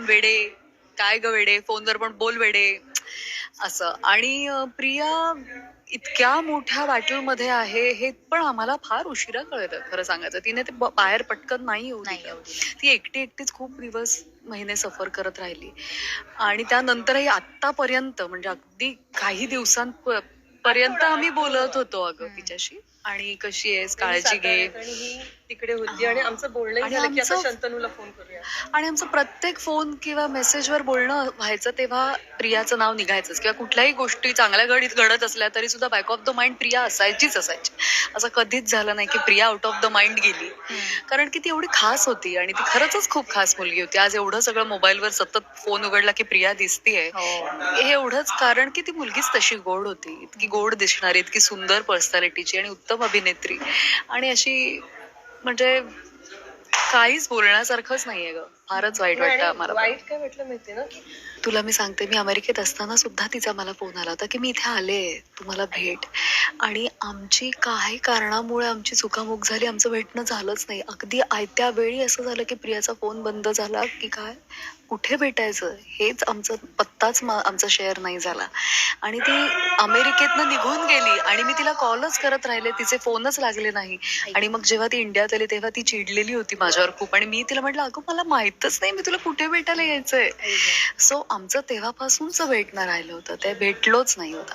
वेडे काय ग वेडे फोनवर पण बोल वेडे. असं. आणि प्रिया इतक्या मोठ्या मध्ये आहे हे पण आम्हाला फार उशिरा कळलं खरं सांगायचं. तिने ते बाहेर पटकन नाही येऊ. ती एकटी एकटीच खूप दिवस महिने सफर करत राहिली. आणि त्यानंतरही आतापर्यंत म्हणजे अगदी काही दिवसांपर्यंत आम्ही बोलत होतो अगं. तिच्याशी. आणि कशी आहेस काळजी घे. तिकडे होती आणि आमचं बोलणं झालं की आता शंतनूला फोन करूया. आणि आमचं प्रत्येक फोन किंवा मेसेजवर बोलणं व्हायचं तेव्हा प्रियाचं नाव निघायचंच. किंवा कुठल्याही गोष्टी चांगल्या घडीत घडत असल्या तरी सुद्धा back of the mind Priya असायचीच असायची. असं कधीच झालं नाही की Priya out of the mind गेली. कारण की ती एवढी खास होती आणि ती खरंच खूप खास मुलगी होती. आज एवढं सगळं मोबाईलवर सतत फोन उघडला की प्रिया दिसतीये. हो. हे एवढंच कारण की ती मुलगीच तशी गोड होती. इतकी गोड दिसणारी इतकी सुंदर पर्सनॅलिटीची आणि उत्तम अभिनेत्री. आणि अशी म्हणजे काहीच बोलण्यासारखंच नाहीये ग. फारच वाईट वाटतं आम्हाला वाईट काय वाटलं माहितीये ना तुला मी सांगते मी अमेरिकेत असताना सुद्धा तिचा मला फोन आला होता की मी इथे आले तुम्हाला भेट. आणि आमची काही कारणामुळे आमची चुकामुक झाली आमचं भेटणं झालंच नाही. अगदी आयत्या वेळी असं झालं की प्रियाचा फोन बंद झाला की काय? कुठे भेटायचं? हेच आमचं पत्ताच आमचा शेअर नाही झाला. आणि ती अमेरिकेतनं निघून गेली आणि मी तिला कॉलच करत राहिले तिचे फोनच लागले नाही. आणि मग जेव्हा ती इंडियात आली तेव्हा ती चिडलेली होती माझ्यावर खूप. आणि मी तिला म्हटलं अगं मला माहितच नाही मी तुला कुठे भेटायला यायचंय? सो आमचं तेव्हापासूनच भेटणं राहिलं होतं. ते भेटलोच नाही होता.